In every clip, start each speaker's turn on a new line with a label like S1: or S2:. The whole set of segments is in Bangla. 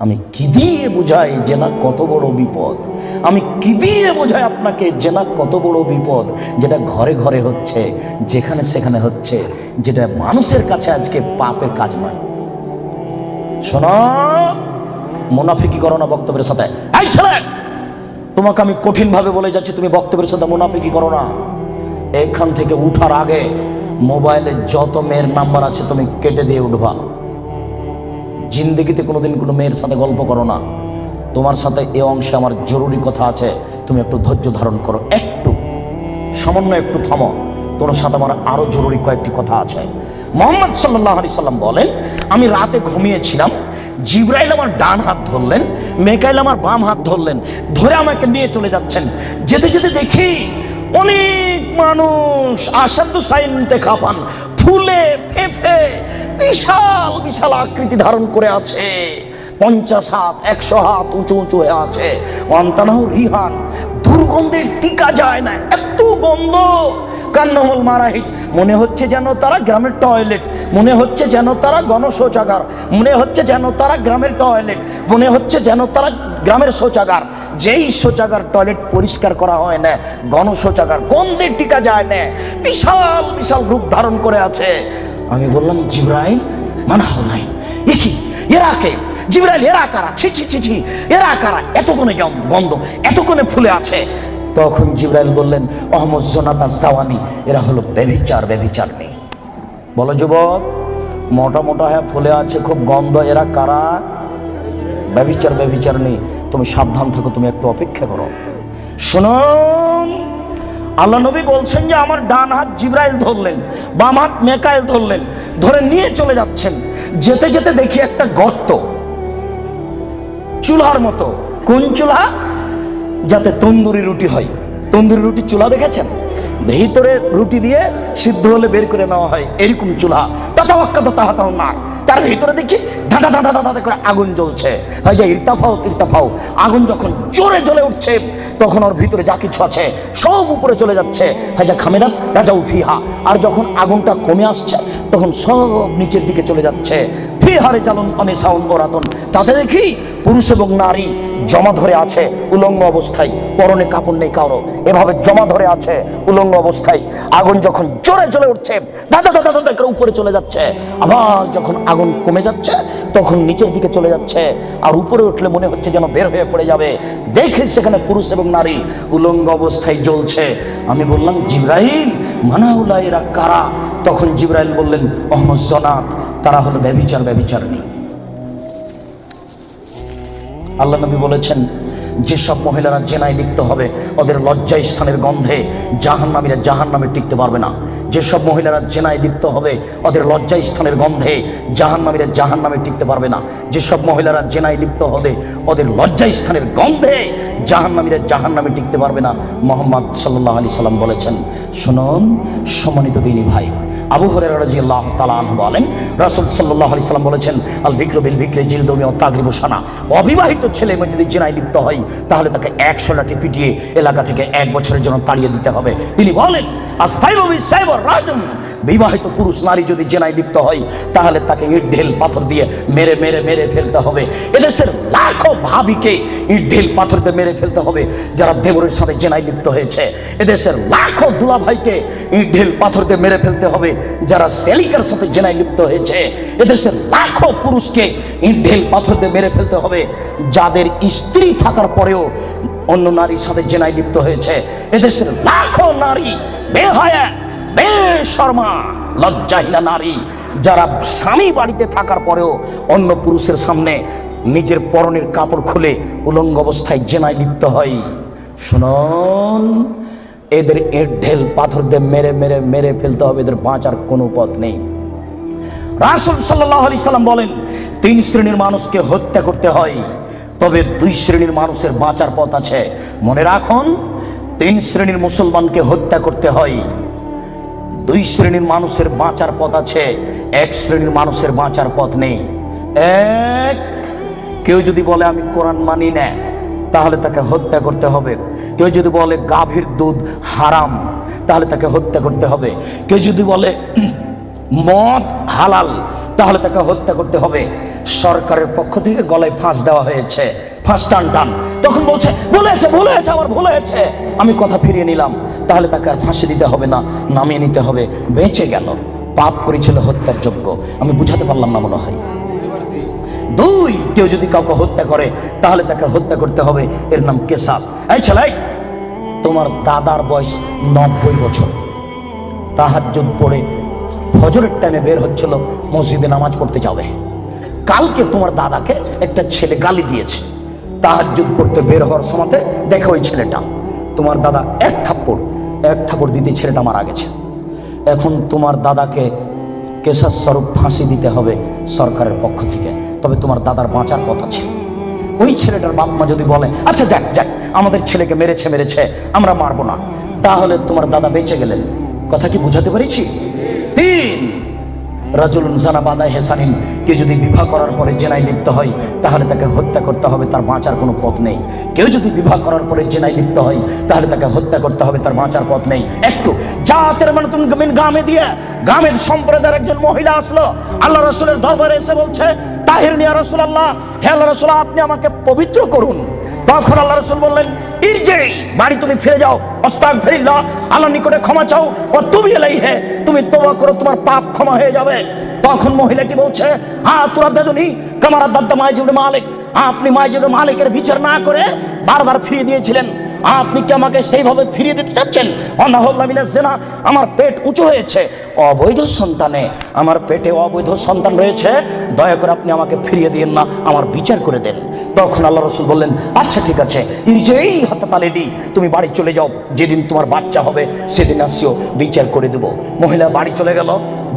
S1: আমি কি দিয়ে বুঝাই জেনা কত বড় বিপদ? আমি কি দিয়ে বোঝাই আপনাকে জেনা কত বড় বিপদ? যেটা ঘরে ঘরে হচ্ছে, যেখানে সেখানে হচ্ছে, যেটা মানুষের কাছে আজকে পাপের কাজ নয়। শোনো মুনাফিকি করো না বক্তব্যের সাথে। এই ছেলে, তোমাকে আমি কঠিন ভাবে বলে যাচ্ছি, তুমি বক্তব্যের সাথে মুনাফিকি করো না। এখান থেকে উঠার আগে মোবাইলে যত মেয়ের নাম্বার আছে, তুমি কেটে দিয়ে উঠবা। জিন্দগিতে কোনোদিন কোনো মেয়ের সাথে গল্প করো না। তোমার সাথে এ অংশে আমার জরুরি কথা আছে, তুমি একটু ধৈর্য ধারণ করো, একটু, সামান্য একটু থামো। তোমার সাথে আমার আরও জরুরি কয়েকটি কথা আছে। মোহাম্মদ সাল্লাহ আলি সাল্লাম বলেন, আমি রাতে ঘুমিয়েছিলাম, জিব্রাইল আমার ডান হাত ধরলেন, মেকাইল আমার বাম হাত ধরলেন, ধরে আমাকে নিয়ে চলে যাচ্ছেন। যেতে যেতে দেখি অনেক মানুষ আসাদু সাইনতে খাপান, ফুলে, ফেফে বিশাল বিশাল আকৃতি ধারণ করে আছে। পঞ্চাশ হাত, একশো হাত উঁচু উঁচু হয়ে আছে। অন্তানাহ রিহান, দুর্গন্ধের টিকা যায় না, এত গন্ধ। কান্নমল মারাহিজ, মনে হচ্ছে যেন তারা গ্রামের টয়লেট, মনে হচ্ছে যেন তারা গণশৌচাগার, মনে হচ্ছে যেন তারা গ্রামের টয়লেট, মনে হচ্ছে যেন তারা গ্রামের শৌচাগার। যেই শৌচাগার টয়লেট পরিষ্কার করা হয় না, গণশৌচাগার, গন্ধের টিকা যায় না। বিশাল বিশাল রূপ ধারণ করে আছে। আমি বললাম, জিব্রাইল মানা এ কি এরা কে? জিব্রাইল, এরা কারা? ছি ছি ছি ছি, এরা কারা? এতক্ষণে গন্ধ, এতক্ষণে ফুলে আছে। তখন জিব্রাইল বললেন, অহমদ জোনাতা জাওয়ানি, এরা হলো বেবিচার বেবিচার নেই। বলো, যুবক, মোটা মোটা হ্যাঁ ফুলে আছে, খুব গন্ধ, এরা কারা? ব্যবিচার ব্যবিচার নেই, তুমি সাবধান থাকো, তুমি একটু অপেক্ষা করো। শুনুন আল্লাহ নবী বলছেন যে আমার ডান হাত জিব্রাইল ধরলেন, বাম হাত মেকাইল ধরলেন, ধরে নিয়ে চলে যাচ্ছেন। যেতে যেতে দেখি একটা গর্ত, চুলার মতো। কোন চুলা? যাতে তন্দুরি রুটি হয়। তন্দুরি রুটি চুলা দেখেছেন? ভিতরে রুটি দিয়ে সিদ্ধ হলে বের করে নেওয়া হয়, এরকম চুলা। তাতাওয়াক্কা তো তাহাতাও না তার ভিতরে দেখি ধাঁধা ধাঁধা ধাঁধা করে আগুন জ্বলছে। হয় যে ইর্তাফাও তির্তাফাও আগুন যখন জোরে জ্বলে উঠছে, তখন ওর ভিতরে যা কিছু আছে সব উপরে চলে যাচ্ছে। যা খামেদাত রাজা উফিহা আর যখন আগুনটা কমে আসছে, তখন সব নিচের দিকে চলে যাচ্ছে। ফিহারে চালন অনে সাউন ওরাতন তাতে দেখি পুরুষ এবং নারী জমা ধরে আছে উলঙ্গ অবস্থায়, পরনে কাপড় নেই কারও। এভাবে জমা ধরে আছে উলঙ্গ অবস্থায়। আগুন যখন জোরে চলে উঠছে দাদা দাদা দাদা করে উপরে চলে যাচ্ছে। আবার যখন আগুন কমে যাচ্ছে, তখন নিচের দিকে চলে যাচ্ছে। আর উপরে উঠলে মনে হচ্ছে যেন বের হয়ে পড়ে যাবে। দেখে সেখানে পুরুষ এবং নারী উলঙ্গ অবস্থায় জ্বলছে। আমি বললাম জিব্রাহিম মানাউলা এরা কারা? তখন জিব্রাইল বললেন, অহমদ জনাত তারা হলো ব্যবিচার ব্যবিচার নেই আল্লাহ নবী বলেছেন, যেসব মহিলারা জেনায় লিপ্ত হবে, ওদের লজ্জা স্থানের গন্ধে জাহান নামীরা জাহান নামে টিকতে পারবে না। যেসব মহিলারা জেনায় লিপ্ত হবে, ওদের লজ্জা স্থানের গন্ধে জাহান নামীরা জাহান নামে টিকতে পারবে না। যেসব মহিলারা জেনায় লিপ্ত হবে, ওদের লজ্জা স্থানের গন্ধে জাহান নামীরা জাহান নামে টিকতে পারবে না। মোহাম্মদ সাল্লাহ আলি সাল্লাম বলেছেন, শুনুন, সম্মানিত দিনী ভাই আবু হরের রাজিয়াল্লাহ তালান বলেন, রাসুল সাল্লাহ আলি সাল্লাম বলেছেন, আল বিক্র বিল বিক্রে জিল দমি ও তাগরিব সানা। অবিবাহিত ছেলে মেয়ে যদি জেনায় লিপ্ত হয়, তাহলে তাকে একশো লাঠি পিটিয়ে এলাকা থেকে এক বছরের জন্য তাড়িয়ে দিতে হবে। তিনি বলেন বিবাহিত পুরুষ নারী যদি জেনায় লিপ্ত হয়, তাহলে তাকে ইট ঢেল পাথর দিয়ে মেরে মেরে মেরে ফেলতে হবে। এদেশের লাখো ভাবিকে ইট ঢেল পাথর দিয়ে মেরে ফেলতে হবে, যারা দেবরের সাথে জেনায় লিপ্ত হয়েছে। এদেশের লাখো দুলাভাইকে ইট ঢেল পাথর দিয়ে মেরে ফেলতে হবে। যারা সেলিকার সাথে জেনায় লিপ্ত হয়েছে এদেশের লাখো পুরুষকে ঢেল পাথর দিয়ে মেরে ফেলতে হবে। যাদের স্ত্রী থাকার পরেও অন্য নারীর সাথে জেনায় লিপ্ত হয়েছে এদেশের লাখো নারী, বেহায়া, বেশর্মা, লজ্জাহীনা নারী, যারা স্বামী বাড়িতে থাকার পরেও অন্য পুরুষের সামনে নিজের পরনের কাপড় খুলে উলঙ্গ অবস্থায় জেনায় লিপ্ত হয়। শুনুন। এদের এর ঢেল পাথর দিয়ে মেরে মেরে মেরে ফেলতে হবে। এদের বাঁচার কোনো পথ নেই। রাসুল সাল্লাহ আলি সাল্লাম বলেন, তিন শ্রেণির মানুষকে হত্যা করতে হয়, তবে দুই শ্রেণির মানুষের বাঁচার পথ আছে। মনে রাখুন, তিন শ্রেণির মুসলমানকে হত্যা করতে হয়, দুই শ্রেণির মানুষের বাঁচার পথ আছে, এক শ্রেণির মানুষের বাঁচার পথ নেই। এক, কেউ যদি বলে, আমি কোরআন মানি না, তাহলে তাকে হত্যা করতে হবে। কেউ যদি বলে গাভীর দুধ হারাম, তাহলে তাকে হত্যা করতে হবে। কেউ যদি বলে মদ হালাল, তাহলে তাকে হত্যা করতে হবে। সরকারের পক্ষ থেকে গলায় ফাঁস দেওয়া হয়েছে। ফাঁস টান টান। তখন বলছে বলেছে বলেছে আমার ভুল হয়েছে। আমি কথা ফিরিয়ে নিলাম। তাহলে তাকে আর ফাঁসি দিতে হবে না, নামিয়ে নিতে হবে। বেঁচে গেল। পাপ করেছিল হত্যার যোগ্য আমি বুঝাতে পারলাম না মনে হয়। দুই, কেউ যদি কাউকে হত্যা করে, তাহলে তাকে হত্যা করতে হবে। এর নাম কেসাস। এই ছেলে তোমার দাদার বয়স নব্বই বছর। তাহাজ্জুদ পড়ে ফজরের টাইমে বের হচ্ছিল, মসজিদে নামাজ পড়তে যাবে। কালকে তোমার দাদাকে একটা ছেলে গালি দিয়েছে। তাহাজ্জুদ পড়তে বের হওয়ার সময়তে দেখো ওই ছেলেটা, তোমার দাদা এক থাপ্পড় এক থাপ্পড় দিতে ছেলেটা মারা গেছে। এখন তোমার দাদাকে কেশার স্বরূপ ফাঁসি দিতে হবে সরকারের পক্ষ থেকে, তবে তোমার দাদার বাঁচার পথ আছে ওই ছেলেটার বাপ মা যদি বলে আচ্ছা যাক যাক আমাদের ছেলেকে মেরেছে মেরেছে, আমরা মারবো না। তাহলে তোমার দাদা বেঁচে গেলেন। কথা কি বুঝাতে পেরেছি? তিন। রাজুলুন জানা বাদায় হেসানিন কে যদি বিবাহ করার পরে জেনায় লিপ্ত হয়, তাহলে তাকে হত্যা করতে হবে, তার বাঁচার কোনো পথ নেই। কেউ যদি বিবাহ করার পরে জেনায় লিপ্ত হয়, তাহলে তাকে হত্যা করতে হবে, তার বাঁচার পথ নেই। একটু, জাতের মানে তুমি গামে দিয়ে, গামের সম্প্রদায়ের একজন মহিলা আসলো, আল্লাহ রসুলের দরবারে এসে বলছে, তাহির নিয়া রসুল আল্লাহ হে আল্লাহ রসুল, আপনি আমাকে পবিত্র করুন। তখন আল্লাহ রসুল বললেন, ইরজে, বাড়ি তুমি ফিরে যাও। অস্তাক ফেরিল্লা আল্লাহ নিকটে ক্ষমা চাও। ও তুমি এলাই হে তুমি তোবা করো, তোমার পাপ ক্ষমা হয়ে যাবে। তখন মহিলাটি বলছে হ্যাঁ তোরা দাদুনি কামারা দাদ্দা মাইজুর মালিক আপনি মাইজুর মালিকের বিচার না করে বারবার ফিরিয়ে দিয়েছিলেন। আপনি কি আমাকে সেইভাবে ফিরিয়ে দিতে চাচ্ছেন? অনাহল্লামিনা জেনা, আমার পেট উঁচু হয়েছে। অবৈধ সন্তানে, আমার পেটে অবৈধ সন্তান রয়েছে। দয়া করে আপনি আমাকে ফিরিয়ে দিন না, আমার বিচার করে দেন। তখন আল্লাহ রসুল বললেন আচ্ছা ঠিক আছে যেই হাতাতালে দিই, তুমি বাড়ি চলে যাও, যেদিন তোমার বাচ্চা হবে, সেদিন আসিও, বিচার করে দেব। মহিলা বাড়ি চলে গেল,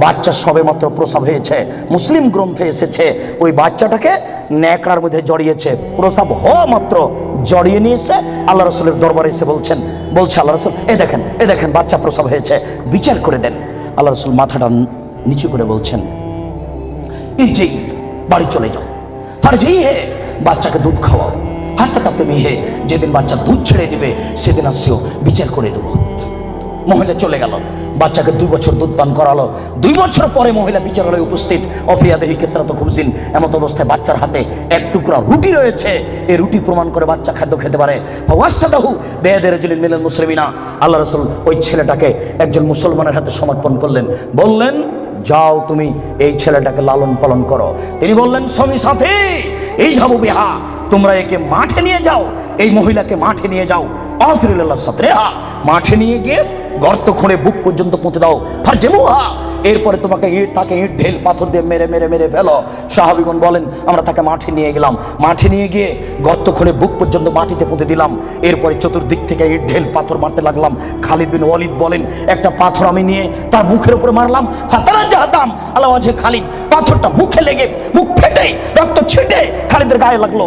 S1: বাচ্চা সবে মাত্র প্রসব হয়েছে, মুসলিম গ্রন্থে এসেছে, ওই বাচ্চাটাকে ন্যাকড়ার মধ্যে জড়িয়েছে, প্রসব হওয়া মাত্র জড়িয়ে নিয়েছে, আল্লাহ রসুলের দরবারে এসে বলছেন, বলছে আল্লাহ রসুল, এ দেখেন এ দেখেন, বাচ্চা প্রসব হয়েছে, বিচার করে দেন। আল্লাহ রসুল মাথাটা নিচু করে বলছেন ইজি বাড়ি চলে যাও। আর জি হে, বাচ্চাকে দুধ খাওয়াও। হাসতে কাঁপতে মেয়ে যেদিন বাচ্চা দুধ ছেড়ে দিবে, সেদিন আসিও, বিচার করে দেবো। মহিলা চলে গেল। বাচ্চাকে দুই বছর দুধ পান করালো। দুই বছর পরে মহিলা বিচারালয়ে উপস্থিত। অফিয়া দেহি কেসরাত খুবজিন। এমত অবস্থায় বাচ্চার হাতে এক টুকরা রুটি রয়েছে। এই রুটি প্রমাণ করে বাচ্চা খাদ্য খেতে পারে। ওয়াসাদাহু বেয়াদের জলিল মিলেন মুসলিমিনা। আল্লাহ রসুল ওই ছেলেটাকে একজন মুসলমানের হাতে সমর্পণ করলেন। বললেন, যাও তুমি এই ছেলেটাকে লালন পালন করো। তিনি বললেন, স্বামী সাথে, এই যাব বিহা। তোমরা একে মাঠে নিয়ে যাও। এই মহিলাকে মাঠে নিয়ে যাও। আফিরুল্লাহ সাথে মাঠে নিয়ে গিয়ে গর্ত খুঁড়ে বুক পর্যন্ত পুঁতে দাও। আর যেমুহা এরপরে তোমাকে ইট, তাকে ইট, ঢেল, পাথর দিয়ে মেরে মেরে মেরে ফেলো। সাহাবিগণ বলেন, আমরা তাকে মাঠে নিয়ে গেলাম। মাঠে নিয়ে গিয়ে গর্ত খুঁড়ে বুক পর্যন্ত মাটিতে পুঁতে দিলাম। এরপরে চতুর্দিক থেকে ইট, ঢেল, পাথর মারতে লাগলাম। খালিদ বিন ওয়ালিদ বলেন, একটা পাথর আমি নিয়ে তার মুখের উপরে মারলাম। ফাতারা জাহাতাম আল্লাহ খালিদ। পাথরটা মুখে লেগে ফেটে রক্ত ছিটে খালিদের গায়ে লাগল।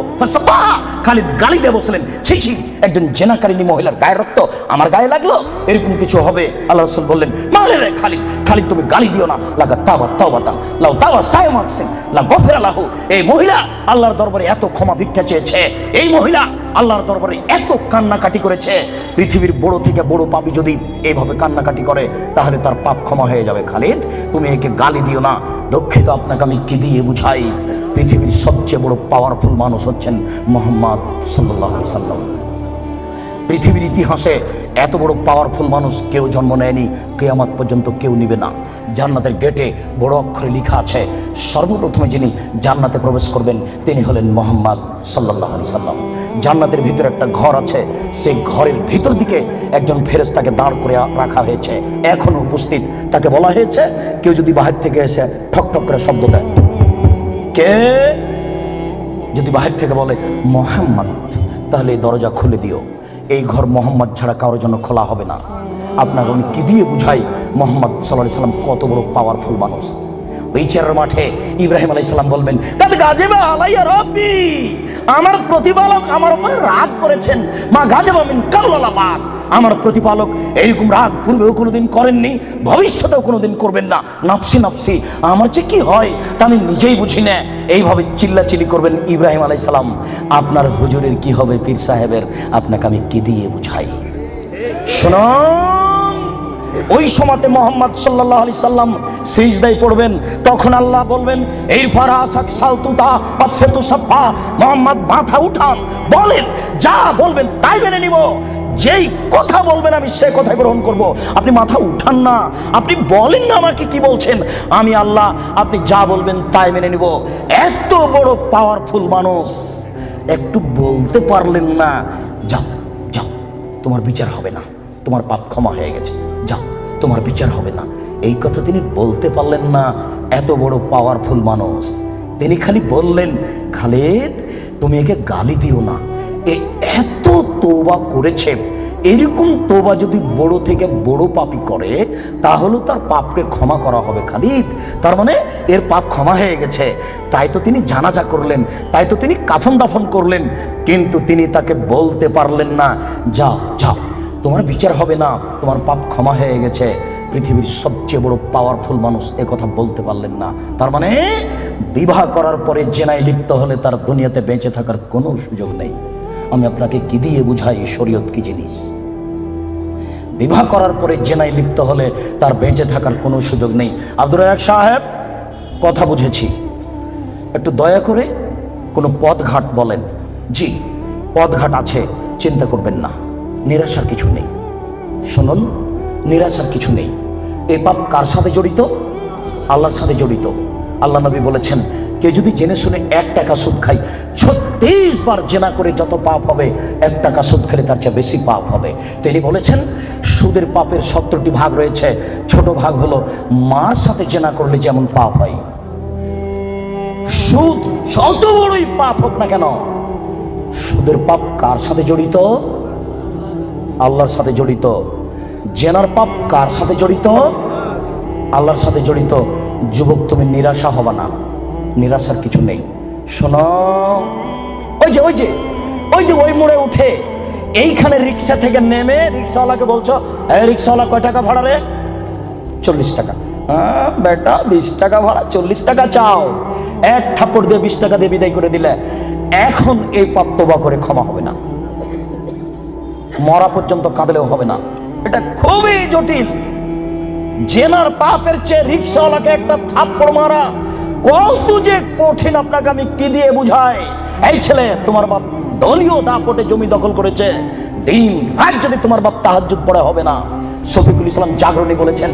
S1: খালিদ গালি দিয়ে বসলেন ছি ছি, একজন জেনাকারিনী মহিলার গায়ে রক্ত আমার গায়ে লাগল? এরকম কিছু হবে? আল্লাহ রসুল বললেন, মারে রে খালিদ খালিদ তুমি গালি দিও না। লাগা তাওবা তাওবা তাম লাও তাওয়া সায় মাকসিন লা গফিরা এই মহিলা আল্লাহর দরবারে এত ক্ষমা ভিক্ষা চেয়েছে। এই মহিলা আল্লাহর দরবারে এত কান্নাকাটি করেছে, পৃথিবীর বড় থেকে বড় পাপি যদি এইভাবে কান্নাকাটি করে, তাহলে তার পাপ ক্ষমা হয়ে যাবে খালিদ। তুমি একে গালি দিও না। দুঃখিত, আপনাকে আমি কি দিয়ে বুঝাই? পৃথিবীর সবচেয়ে বড় পাওয়ারফুল মানুষ হচ্ছেন মোহাম্মদ সাল্লাহ সাল্লাম পৃথিবীর ইতিহাসে এত বড় পাওয়ারফুল মানুষ কেউ জন্ম নেয়নি, কেয়ামত পর্যন্ত কেউ নিবে না। জান্নাতের গেটে বড় অক্ষরে লেখা আছে, সর্বপ্রথমে যিনি জান্নাতে প্রবেশ করবেন, তিনি হলেন মোহাম্মদ সাল্লাহ আলি সাল্লাম। জান্নাতের ভিতরে একটা ঘর আছে, সেই ঘরের ভিতর দিকে একজন ফেরেস্তাকে দাঁড় করে রাখা হয়েছে। এখনও উপস্থিত। তাকে বলা হয়েছে, কেউ যদি বাহির থেকে এসে ঠক ঠক করে শব্দ দেয়। কে? যদি বাহির থেকে বলে, মোহাম্মদ তাহলে দরজা খুলে দিও। এই ঘর মোহাম্মদ ছাড়া কারোর জন্য খোলা হবে না। আপনাকে আমি কি দিয়ে বুঝাই? মোহাম্মদ সাল্লাহ সাল্লাম কত বড় পাওয়ারফুল মানুষ। ওই চেয়ারের মাঠে ইব্রাহিম আলাই সাল্লাম বলবেন গাজেবা আলাইয়া রব্বি, আমার প্রতিপালক আমার উপরে রাগ করেছেন, মা গাজেবা মিন কাউলালা আমার প্রতিপালক এইরকম রাগ পূর্বেও কোনোদিন করেননি, ভবিষ্যতেও কোনোদিন করবেন না। নাফসি নাফসি, আমার যে কি হয় তা আমি নিজেই বুঝি না। এইভাবে চিল্লাচিল্লি করবেন ইব্রাহিম আলাইসালাম আপনার হুজুরের কি হবে পীর সাহেবের? আপনাকে আমি কি দিয়ে বুঝাই? শুনুন, ওই সময়তে মোহাম্মদ সাল্লাহ আলি সাল্লাম সিজদাই পড়বেন, তখন আল্লাহ বলবেন, এই ফারাসাক সালতুতা বা সেতু সাফা মোহাম্মদ মাথা উঠান, বলেন, যা বলবেন তাই মেনে নিব। যেই কথা বলবেন আমি সে কথা গ্রহণ করব। আপনি মাথা উঠান না। আপনি বলেন না আমাকে কি বলছেন। আমি আল্লাহ, আপনি যা বলবেন তাই মেনে নিব। এত বড় পাওয়ারফুল মানুষ। একটু বলতে পারলেন না। যাও যাও, তোমার বিচার হবে না। তোমার পাপ ক্ষমা হয়ে গেছে। যাও, তোমার বিচার হবে না। এই কথা তিনি বলতে পারলেন না। এত বড় পাওয়ারফুল মানুষ। তিনি খালি বললেন, খালেদ, তুমি একে গালি দিও না। এত তোবা করেছে, এরকম তোবা যদি বড় থেকে বড় পাপই করে, তাহলে তার পাপকে ক্ষমা করা হবে খালিদ। তার মানে এর পাপ ক্ষমা হয়ে গেছে। তাই তো তিনি জানাজা করলেন, তাই তো তিনি কাফন দাফন করলেন, কিন্তু তিনি তাকে বলতে পারলেন না, যাও যাও, তোমার বিচার হবে না, তোমার পাপ ক্ষমা হয়ে গেছে। পৃথিবীর সবচেয়ে বড় পাওয়ারফুল মানুষ কথা বলতে পারলেন না। তার মানে বিবাহ করার পরে জেনায় লিপ্ত হলে তার দুনিয়াতে বেঁচে থাকার কোনো সুযোগ নেই। আমি আপনাকে কি দিয়ে বুঝাই শরীয়ত কি জিনিস? বিবাহ করার পরে জেনায় লিপ্ত হলে তার বেঁচে থাকার কোনো সুযোগ নেই। আব্দুর রাজাক সাহেব, কথা বুঝেছি। একটু দয়া করে কোনো পথঘাট বলেন। জি, পথঘাট আছে, চিন্তা করবেন না। নিরাশার কিছু নেই। শুনুন, নিরাশার কিছু নেই। এ পাপ কার সাথে জড়িত? আল্লাহর সাথে জড়িত। আল্লাহ নবী বলেছেন কে যদি জেনে শুনে এক টাকা সুদ খায়, ছত্রিশ বার জেনা করে যত পাপ হবে, এক টাকা সুদ খেলে তার চেয়ে বেশি পাপ হবে। তিনি বলেছেন, সুদের পাপের সত্তরটি ভাগ রয়েছে। ছোট ভাগ হলো মার সাথে জেনা করলে যেমন পাপ হয়। সুদ যত বড়ই পাপ হোক না কেন, সুদের পাপ কার সাথে জড়িত? আল্লাহর সাথে জড়িত। জেনার পাপ কার সাথে জড়িত? আল্লাহর সাথে জড়িত। যুবক, তুমি নিরাশা হবে না। নিরাশার কিছু নেই। শোনো। ওই যে ওই যে ওই যে ওই মোড়ে উঠে এইখানে রিক্সা থেকে নেমে রিক্সাওয়ালাকে বলছো রিক্সাওয়ালা কয় টাকা ভাড়া রে? চল্লিশ টাকা। হ্যাঁ বেটা, বিশ টাকা ভাড়া, চল্লিশ টাকা চাও। এক থাপ্পড় দিয়ে বিশ টাকা দিয়ে বিদায় করে দিলে এখন এই পাপ তোবা করে ক্ষমা হবে না। মরা পর্যন্ত কাঁদলেও হবে না। এটা খুবই জটিল। জেনার পাপের চেয়ে রিক্সাওয়ালাকে একটা থাপ্পড় মারা কত যে কঠিন আপনাকে আমি কি দিয়ে বুঝাই? এই ছেলে, তোমার বাপ দলীয় দাপটে জমি দখল করেছে। দিন রাত যদি তোমার বাপ তাহাজ্জুদ পড়ে হবে না, শফিকুল ইসলাম জাগরণী বলেছেন,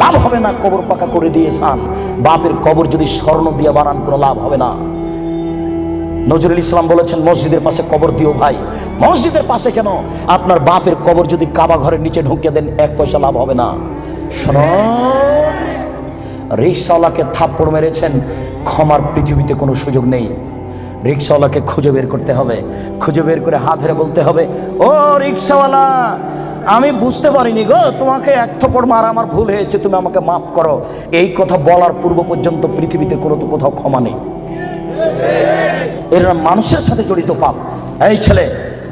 S1: লাভ হবে না কবর পাকা করে দিয়েছান বাপের কবর যদি স্বর্ণ দিয়ে বানান, কোনো লাভ হবে না। নজরুল ইসলাম বলেছেন, মসজিদের পাশে কবর দিও ভাই। মসজিদের পাশে কেন? আপনার বাপের কবর যদি কাবা ঘরের নিচে ঢুকিয়ে দেন, এক পয়সা লাভ হবে না। শুনুন রিক্সাওয়ালাকে থাপ্পড় মেরেছেন, ক্ষমার পৃথিবীতে কোনো সুযোগ নেই। রিক্সাওয়ালাকে খুঁজে বের করতে হবে, খুঁজে বের করে হাত ধরে বলতে হবে, ও রিক্সাওয়ালা আমি বুঝতে পারিনি গো, তোমাকে এক থপ্পড় মারা আমার ভুল হয়েছে, তুমি আমাকে মাফ করো। এই কথা বলার পূর্ব পর্যন্ত পৃথিবীতে কোনো তো কোথাও ক্ষমা নেই। এরা মানুষের সাথে জড়িত পাপ। এই ছেলে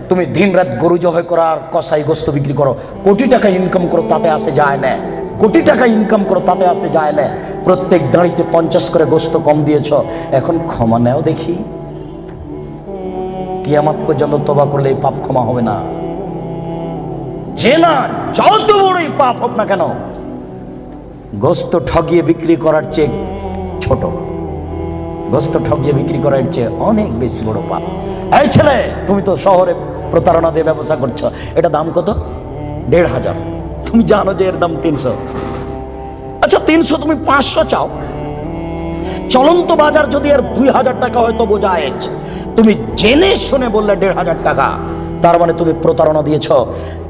S1: তুমি দিন রাত গরু জবাই করো আর কষাই গোস্ত বিক্রি করো। কোটি টাকা ইনকাম করো, তাতে আসে যায় না। কোটি টাকা ইনকাম করো, তাতে আসে যায় না। প্রত্যেক দাঁড়িতে পঞ্চাশ করে গোস্ত কম দিয়েছ। এখন ক্ষমা নেও দেখি। কিয়ামাত পর্যন্ত তোবা করলে পাপ ক্ষমা হবে না। যে না, যত বড়ই পাপ হোক না কেন, গোস্ত ঠগিয়ে বিক্রি করার চেয়ে ছোট। গোস্ত ঠগিয়ে বিক্রি করার চেয়ে অনেক বেশি বড় পাপ। এই ছেলে, তুমি তো শহরে প্রতারণা দিয়ে ব্যবসা করছ। এটা দাম কত? দেড় হাজার। তুমি জানো যে এর দাম তিনশো। আচ্ছা তিনশো তুমি পাঁচশো চাও। চলন্ত বাজার যদি এর দুই হাজার টাকা হয়তো বোঝায়। তুমি জেনে শুনে বললে দেড় হাজার টাকা। তার মানে তুমি প্রতারণা দিয়েছ।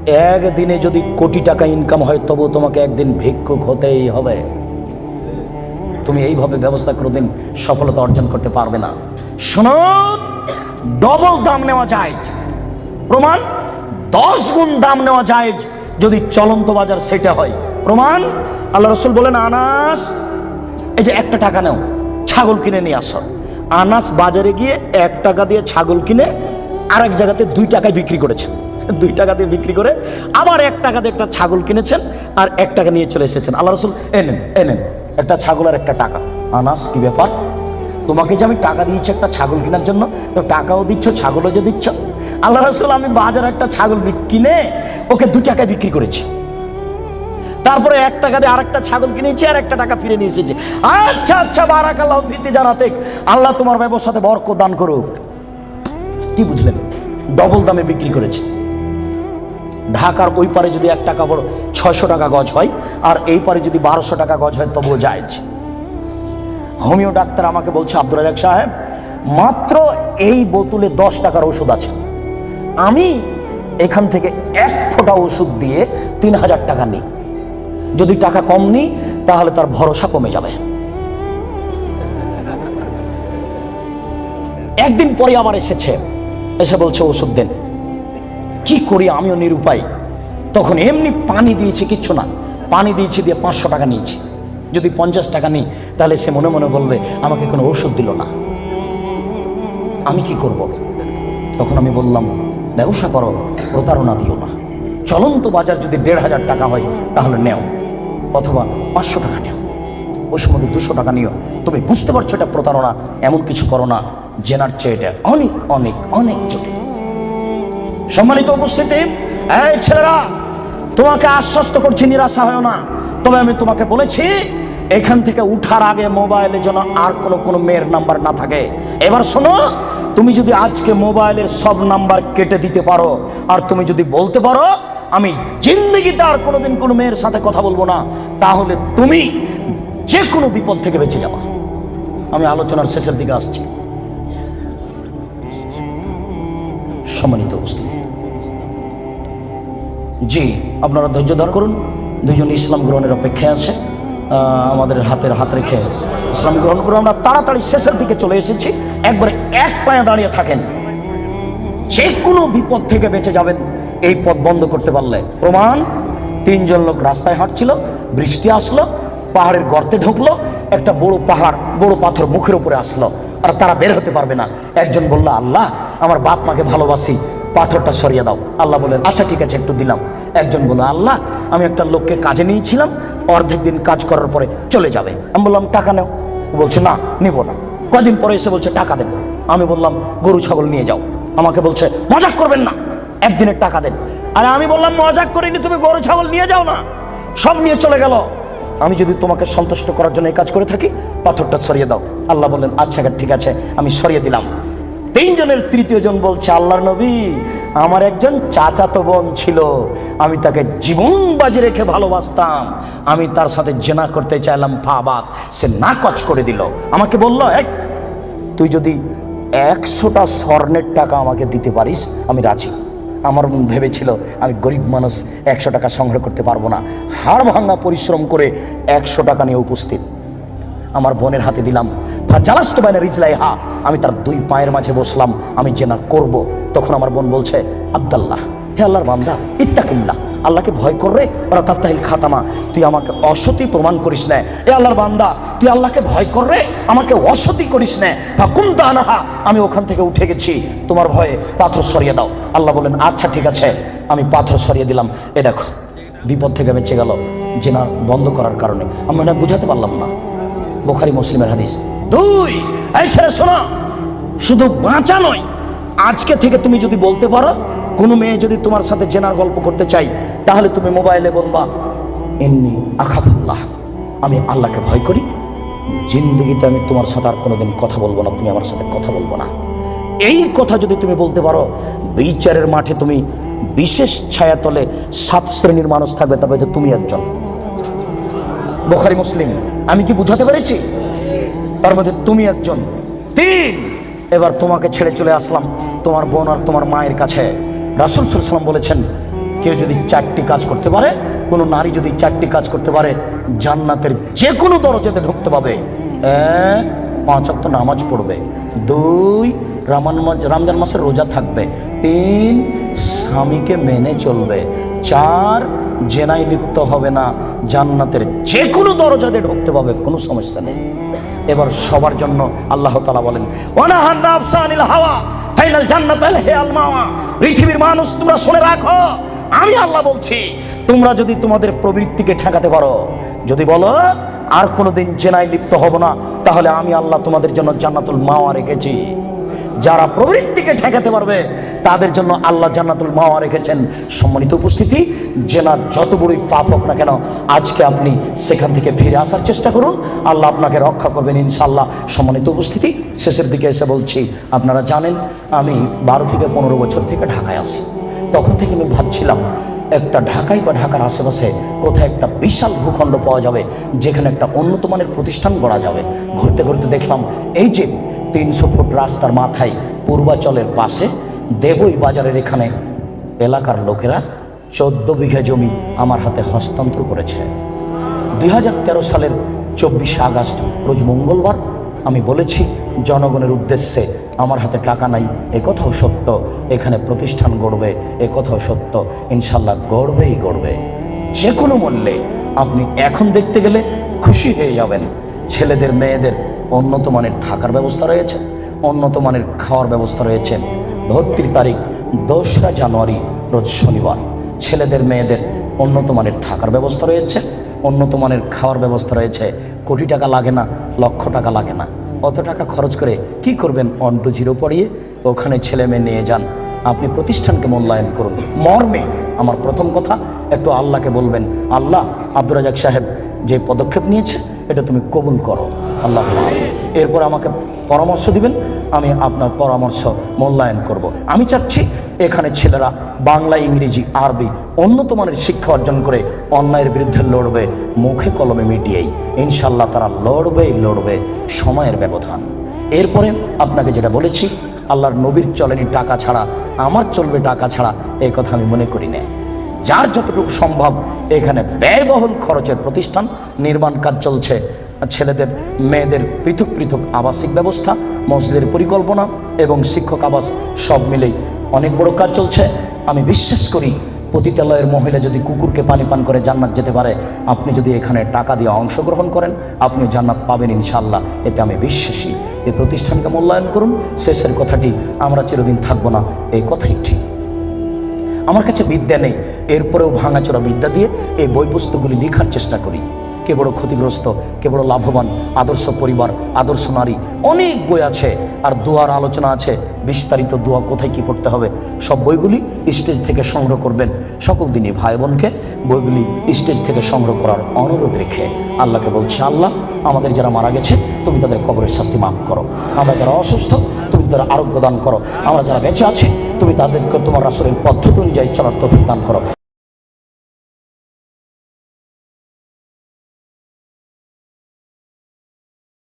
S1: একদিনে যদি কোটি টাকা ইনকাম হয়, তবু তোমাকে একদিন ভিক্ষুক হতেই হবে। তুমি এইভাবে ব্যবস্থা কোনোদিন সফলতা অর্জন করতে পারবে না। শুনুন ডবল দাম নেওয়া যায়। প্রমাণ? দশ গুণ দাম নেওয়া যায় যদি চলন্ত বাজার সেটা হয়। প্রমাণ? আল্লাহ রসুল বলেন, আনাস, এই যে একটা টাকা নেও, ছাগল কিনে নিয়ে আস। আনাস বাজারে গিয়ে এক টাকা দিয়ে ছাগল কিনে আর এক জায়গাতে দুই টাকায় বিক্রি করেছেন। দুই টাকা দিয়ে বিক্রি করে আবার এক টাকা দিয়ে একটা ছাগল কিনেছেন আর এক টাকা নিয়ে চলে এসেছেন। আল্লাহ রসুল এনেন এনেন একটা ছাগল আর একটা টাকা। আনাস, কি ব্যাপার? তোমাকে যে আমি টাকা দিয়েছি একটা ছাগল কেনার জন্য, তো টাকাও দিচ্ছ, ছাগলও যে দিচ্ছ আল্লাহ রসুল, আমি বাজার একটা ছাগল কিনে ওকে দু টাকায় বিক্রি করেছি। তারপরে এক টাকা দিয়ে আরেকটা ছাগল কিনেছি, আর একটা টাকা ফিরে নিয়ে এসেছি। আচ্ছা আচ্ছা বারাক আল্লাহ ফিতে জানাতে আল্লাহ তোমার ব্যবসাতে বরকত দান করুক। কি বুঝলেন? ডবল দামে বিক্রি করেছে। ঢাকার ওই পারে যদি এক টাকা বড় ছয়শো টাকা গজ হয়, আর এই পারে যদি বারোশো টাকা গজ হয়, তবুও যায় হোমিও ডাক্তার আমাকে বলছে আব্দুল রাজাক সাহেব, মাত্র এই বোতলে দশ টাকার ওষুধ আছে। আমি এখান থেকে এক ফোঁটা ওষুধ দিয়ে তিন হাজার টাকা নিই। যদি টাকা কম নিই, তাহলে তার ভরসা কমে যাবে। একদিন পরে আমার এসেছে, এসে বলছে, ওষুধ দেন। কি করি? আমিও নিরুপায়। তখন এমনি পানি দিয়েছি, কিচ্ছু না। পানি দিয়েছি, দিয়ে পাঁচশো টাকা নিয়েছি। যদি পঞ্চাশ টাকা নিই, তাহলে সে মনে মনে বলবে, আমাকে কোনো ওষুধ দিল না। আমি কি করব? তখন আমি বললাম ব্যবসা করো, প্রতারণা দিও না। চলন্ত বাজার যদি দেড় হাজার টাকা হয়, তাহলে নেও, অথবা পাঁচশো টাকা নেও। ওই সময় দুশো টাকা নিও। তুমি বুঝতে পারছ এটা প্রতারণা, এমন কিছু করো না, জেনার চেয়ে এটা অনেক অনেক অনেক জটিল। সম্মানিত উপস্থিতি, এই ছেলেরা, তোমাকে আশ্বস্ত করছি, নিরাশা হয় না। তবে আমি তোমাকে বলেছি, এখান থেকে উঠার আগে মোবাইলে যেন আর কোনো কোনো মেয়ের নাম্বার না থাকে। এবার শোনো তুমি যদি আজকে মোবাইলের সব নাম্বার কেটে দিতে পারো, আর তুমি যদি বলতে পারো, আমি জিন্দগিতে আর কোনোদিন কোনো মেয়ের সাথে কথা বলব না, তাহলে তুমি যে কোনো বিপদ থেকে বেঁচে যাবা। আমি আলোচনার শেষের দিকে আসছি। সম্মানিত উপস্থিতি। জি, আপনারা ধৈর্য ধর করুন। দুজন ইসলাম গ্রহণের অপেক্ষায় আছে। আমাদের হাতের হাত রেখে ইসলাম গ্রহণ করে আমরা তাড়াতাড়ি শেষের দিকে চলে এসেছি। একবারে এক পায়ে দাঁড়িয়ে থাকেন। যে কোনো বিপদ থেকে বেঁচে যাবেন। এই পথ বন্ধ করতে পারলে প্রমাণ, তিনজন লোক রাস্তায় হাঁটছিল, বৃষ্টি আসলো, পাহাড়ের গর্তে ঢুকলো, একটা বড় পাহাড়, বড় পাথর মুখের উপরে আসলো, আর তারা বের হতে পারবে না। একজন বলল, আল্লাহ, আমার বাপ মাকে ভালোবাসি, পাথরটা সরিয়ে দাও। আল্লাহ বললেন আচ্ছা ঠিক আছে, একটু দিলাম। একজন বলল, আল্লাহ, আমি একটা লোককে কাজে নিয়েছিলাম, অর্ধেক দিন কাজ করার পরে চলে যাবে। আমি বললাম, টাকা নেও। বলছে, না, নিব না। কদিন পরে এসে বলছে, টাকা দেন। আমি বললাম, গরু, ছাগল নিয়ে যাও। আমাকে বলছে, মজাক করবেন না, একদিনের টাকা দেন। আর আমি বললাম, মজাক করিনি, তুমি গরু, ছাগল নিয়ে যাও না। সব নিয়ে চলে গেল। আমি যদি তোমাকে সন্তুষ্ট করার জন্য এই কাজ করে থাকি, পাথরটা সরিয়ে দাও। আল্লাহ বললেন আচ্ছা ঠিক আছে, আমি সরিয়ে দিলাম। তিনজনের তৃতীয় জন বলছে আল্লাহ নবী, আমার একজন চাচাতো বোন ছিল। আমি তাকে জীবন বাজি রেখে ভালোবাসতাম। আমি তার সাথে জেনা করতে চাইলাম ফাবাদ সে নাকচ করে দিল। আমাকে বলল এক তুই যদি একশোটা স্বর্ণের টাকা আমাকে দিতে পারিস, আমি রাজি। আমার ভেবেছিল, আমি গরিব মানুষ, একশো টাকা সংগ্রহ করতে পারব না। হাড় ভাঙা পরিশ্রম করে একশো টাকা নিয়ে উপস্থিত। আমার বোনের হাতে দিলাম। জালাস্ত বাইনা রিজলাই হা, আমি তার দুই পায়ের মাঝে বসলাম, আমি জেনা করব, তখন আমার বোন বলছে, আব্দাল্লাহ, হে আল্লাহর বান্দা, ইত্তাকিল্লাহ, আল্লাহকে ভয় কররে ওরা তাত্তাহিল খাতামা, তুই আমাকে অসতি প্রমাণ করিস না। এ আল্লাহর বান্দা, তুই আল্লাহকে ভয় কররে আমাকে অসতি করিস না। ফাকুম দানাহা আমি ওখান থেকে উঠে গেছি, তোমার ভয়ে পাথর সরিয়ে দাও। আল্লাহ বলেন আচ্ছা ঠিক আছে, আমি পাথর সরিয়ে দিলাম। এ দেখো, বিপদ থেকে বেঁচে গেল, জেনা বন্ধ করার কারণে। আমি বুঝাতে পারলাম না। বোখারি, মুসলিমের হাদিস। দুই, এই শোনো, শুধু বাঁচা নয়, আজকে থেকে তুমি যদি বলতে পারো, কোনো মেয়ে যদি তোমার সাথে জেনার গল্প করতে চাই, তাহলে তুমি মোবাইলে বলবা এমনি আখাফুল্লাহ, আমি আল্লাহকে ভয় করি। জিন্দগিতে আমি তোমার সাথে আর কোনোদিন কথা বলব না, তুমি আমার সাথে কথা বলব না। এই কথা যদি তুমি বলতে পারো, বিচারের মাঠে তুমি বিশেষ ছায়াতলে সাত শ্রেণির মানুষ থাকবে তবে তুমি একজন। বোখারি মুসলিম। আমি কি বুঝাতে পেরেছি? তার মধ্যে তুমি একজন। তিন। এবার তোমাকে ছেড়ে চলে আসলাম। তোমার বোন আর তোমার মায়ের কাছে। রাসুল সাল্লাম বলেছেন কেউ যদি চারটি কাজ করতে পারে কোনো নারী যদি চারটি কাজ করতে পারে জান্নাতের যে কোনো দরজাতে ঢুকতে পাবে এক পাঁচ অক্ট নামাজ পড়বে। দুই রামান রমজান মাসের রোজা থাকবে। তিন স্বামীকে মেনে চলবে। চার জেনায় লিপ্ত হবে না, জান্নাতের যে কোনো দরজাতে ঢুকতে পাবে কোনো সমস্যা নেই। এবার সবার জন্য আল্লাহ তালা বলেন আনিল হাওয়া, ফাইনাল জান্নাত হে আল মাওয়া। পৃথিবীর মানুষ, তোমরা শুনে রাখো, আমি আল্লাহ বলছি, তোমরা যদি তোমাদের প্রবৃত্তিকে ঠেকাতে পারো, যদি বলো, আর কোনোদিন জেনায় লিপ্ত হব না, তাহলে আমি আল্লাহ তোমাদের জন্য জান্নাতুল মাওয়া রেখেছি। যারা প্রবৃত্তিকে ঠেকাতে পারবে তাদের জন্য আল্লাহ জান্নাতুল মাওয়া রেখেছেন সম্মানিত উপস্থিতি। জেনা যত বড়ই পাপ হোক না কেন, আজকে আপনি সেখান থেকে ফিরে আসার চেষ্টা করুন। আল্লাহ আপনাকে রক্ষা করবেন ইনশাল্লাহ সম্মানিত উপস্থিতি, শেষের দিকে এসে বলছি, আপনারা জানেন, আমি বারো থেকে পনেরো বছর থেকে ঢাকায় আসি তখন থেকে আমি ভাবছিলাম, একটা ঢাকায় বা ঢাকার আশেপাশে কোথায় একটা বিশাল ভূখণ্ড পাওয়া যাবে, যেখানে একটা উন্নত মানের প্রতিষ্ঠান গড়া যাবে। ঘুরতে ঘুরতে দেখলাম, এই যে তিনশো ফুট রাস্তার মাথায় পূর্বাচলের পাশে দেবই বাজারের এখানে এলাকার লোকেরা চোদ্দ বিঘা জমি আমার হাতে হস্তান্তর করেছে। দুই হাজার তেরো সালের চব্বিশে আগস্ট, রোজ মঙ্গলবার আমি বলেছি, জনগণের উদ্দেশ্যে আমার হাতে টাকা নাই, এ কথাও সত্য, এখানে প্রতিষ্ঠান গড়বে, এ কথাও সত্য, ইনশাল্লাহ গড়বেই গড়বে। যে কোনো মূল্যে আপনি এখন দেখতে গেলে খুশি হয়ে যাবেন। ছেলেদের, মেয়েদের উন্নত মানের থাকার ব্যবস্থা রয়েছে উন্নত মানের খাওয়ার ব্যবস্থা রয়েছে ভর্তির তারিখ দোসরা জানুয়ারি, রোজ শনিবার। ছেলেদের, মেয়েদের উন্নত মানের থাকার ব্যবস্থা রয়েছে। উন্নত মানের খাওয়ার ব্যবস্থা রয়েছে। কোটি টাকা লাগে না, লক্ষ টাকা লাগে না। অত টাকা খরচ করে কি করবেন? অন টু জিরো পড়িয়ে ওখানে ছেলে মেয়ে নিয়ে যান। আপনি প্রতিষ্ঠানকে মূল্যায়ন করুন। মর্মে আমার প্রথম কথা, একটু আল্লাহকে বলবেন, আল্লাহ, আব্দুর রাজাক সাহেব যে পদক্ষেপ নিয়েছে, এটা তুমি কবুল করো। আল্লাহ এরপর আমাকে পরামর্শ দিবেন আমি আপনার পরামর্শ মূল্যায়ন করব। আমি চাচ্ছি এখানে ছেলেরা বাংলা, ইংরেজি, আরবি উন্নত মানের শিক্ষা অর্জন করে অন্যায়ের বিরুদ্ধে লড়বে, মুখে কলমে মিটিয়েই। ইনশাল্লাহ তারা লড়বেই লড়বে সময়ের ব্যবধান। এরপরে আপনাকে যেটা বলেছি, আল্লাহর নবীর চলেনি টাকা ছাড়া, আমার চলবে টাকা ছাড়া এই কথা আমি মনে করি না। যার যতটুকু সম্ভব এখানে ব্যয়বহুল খরচের প্রতিষ্ঠান নির্মাণ কাজ চলছে। ছেলেদের, মেয়েদের পৃথক পৃথক আবাসিক ব্যবস্থা, মসজিদের পরিকল্পনা এবং শিক্ষক আবাস সব মিলেই অনেক বড় কাজ চলছে। আমি বিশ্বাস করি পতিতালয়ের মহিলা যদি কুকুরকে পানি পান করে জান্নাত যেতে পারে, আপনি যদি এখানে টাকা দিয়ে অংশগ্রহণ করেন আপনি জান্নাত পাবেন ইনশাল্লাহ এতে আমি বিশ্বাসী। এই প্রতিষ্ঠানকে মূল্যায়ন করুন। শেষের কথাটি, আমরা চিরদিন থাকব না। এই কথাই ঠিক। আমার কাছে বিদ্যা নেই। এরপরেও ভাঙাচোরা বিদ্যা দিয়ে এই বই পুস্তকগুলি লেখার চেষ্টা করি। কে বড় ক্ষতিগ্রস্ত, কে বড় লাভবান, আদর্শ পরিবার, আদর্শ নারী, অনেক বই আছে। আর দোয়ার আলোচনা আছে, বিস্তারিত দোয়া কোথায় কি পড়তে হবে, সব বইগুলি স্টেজ থেকে সংগ্রহ করবেন সকল দিনই ভাই বোনকে। বইগুলি স্টেজ থেকে সংগ্রহ করার অনুরোধ রেখে আল্লাহকে বলছে, আল্লাহ, আমাদের যারা মারা গেছে, তুমি তাদের কবরের শাস্তি মাফ করো। আমরা যারা অসুস্থ, তুমি তাদের আরোগ্য দান করো। আমরা যারা বেঁচে আছি, তুমি তাদেরকে তোমার রাসুলের পদ্ধতি অনুযায়ী চলার তফিক দান করো।